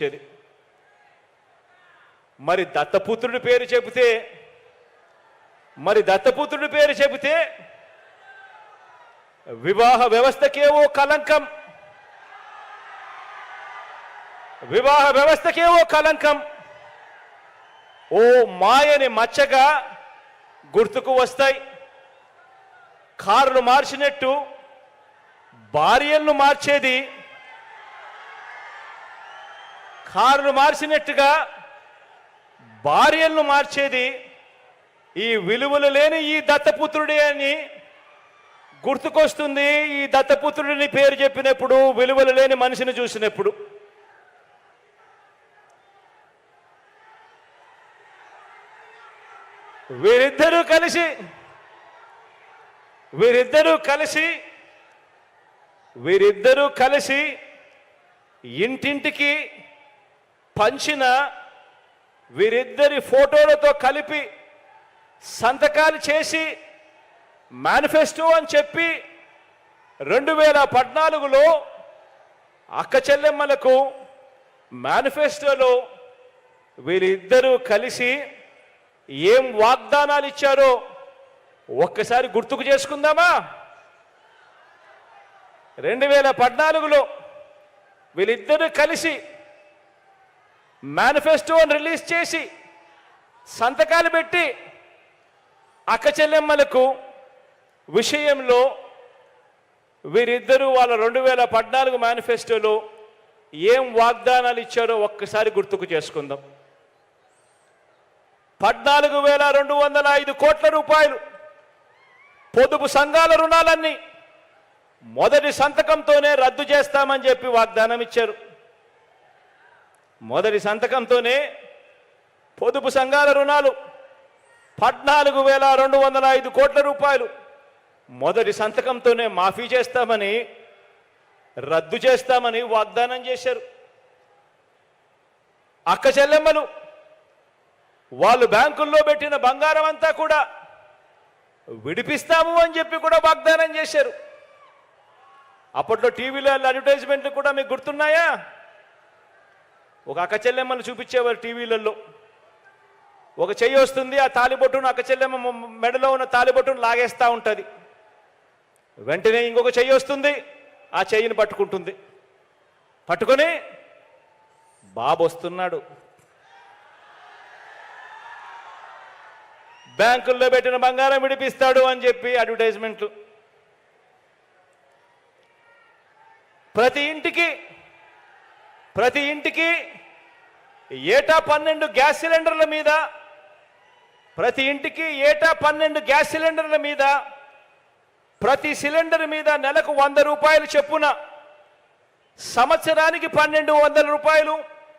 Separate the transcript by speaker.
Speaker 1: వచ్చేది మరి దత్తపుత్రుడి పేరు చెబితే మరి దత్తపుత్రుడి పేరు చెబితే వివాహ వ్యవస్థకేవో కలంకం. వివాహ వ్యవస్థకేవో కలంకం. ఓ మాయని మచ్చగా గుర్తుకు వస్తాయి. కారులు మార్చినట్టు భార్యలను మార్చేది కారును మార్చినట్టుగా భార్యలను మార్చేది ఈ విలువలు లేని ఈ దత్తపుత్రుడే అని గుర్తుకొస్తుంది. ఈ దత్తపుత్రుడిని పేరు చెప్పినప్పుడు విలువలు లేని మనిషిని చూసినప్పుడు. వీరిద్దరూ కలిసి వీరిద్దరూ కలిసి వీరిద్దరూ కలిసి ఇంటింటికి పంచిన వీరిద్దరి ఫోటోలతో కలిపి సంతకాలు చేసి మేనిఫెస్టో అని చెప్పి రెండు వేల పద్నాలుగులో అక్క చెల్లెమ్మలకు మేనిఫెస్టోలో వీరిద్దరూ కలిసి ఏం వాగ్దానాలు ఇచ్చారో ఒక్కసారి గుర్తుకు చేసుకుందామా? రెండు వేల పద్నాలుగులో వీళ్ళిద్దరూ కలిసి మేనిఫెస్టోని రిలీజ్ చేసి సంతకాలు పెట్టి అక్క చెల్లెమ్మలకు విషయంలో వీరిద్దరూ వాళ్ళ రెండు వేల పద్నాలుగు మేనిఫెస్టోలో ఏం వాగ్దానాలు ఇచ్చారో ఒక్కసారి గుర్తుకు చేసుకుందాం. పద్నాలుగు వేల రెండు వందల ఐదు కోట్ల రూపాయలు పొదుపు సంఘాల రుణాలన్నీ మొదటి సంతకంతోనే రద్దు చేస్తామని చెప్పి వాగ్దానం ఇచ్చారు. మొదటి సంతకంతోనే పొదుపు సంఘాల రుణాలు పద్నాలుగు వేల రెండు వందల ఐదు కోట్ల రూపాయలు. మొదటి సంతకంతోనే మాఫీ చేస్తామని రద్దు చేస్తామని వాగ్దానం చేశారు. అక్క చెల్లెమ్మలు వాళ్ళు బ్యాంకుల్లో పెట్టిన బంగారం అంతా కూడా విడిపిస్తాము అని చెప్పి కూడా వాగ్దానం చేశారు. అప్పట్లో టీవీలో అడ్వర్టైజ్మెంట్లు కూడా మీకు గుర్తున్నాయా? ఒక అక్క చెల్లెమ్మను చూపించేవారు టీవీలలో. ఒక చెయ్యి వస్తుంది ఆ తాలిబొట్టును అక్క చెల్లెమ్మ మెడలో ఉన్న తాలిబొట్టును లాగేస్తూ ఉంటుంది. వెంటనే ఇంకొక చెయ్యి వస్తుంది ఆ చెయ్యిని పట్టుకుంటుంది. పట్టుకొని బాబు వస్తున్నాడు. బ్యాంకుల్లో పెట్టిన బంగారం విడిపిస్తాడు అని చెప్పి అడ్వర్టైజ్మెంట్లు. ప్రతి ఇంటికి ప్రతి ఇంటికి ఏటా పన్నెండు గ్యాస్ సిలిండర్ల మీద ప్రతి ఇంటికి ఏటా పన్నెండు గ్యాస్ సిలిండర్ల మీద ప్రతి సిలిండర్ మీద నెలకు వంద రూపాయలు చెప్పున సంవత్సరానికి పన్నెండు వందల రూపాయలు.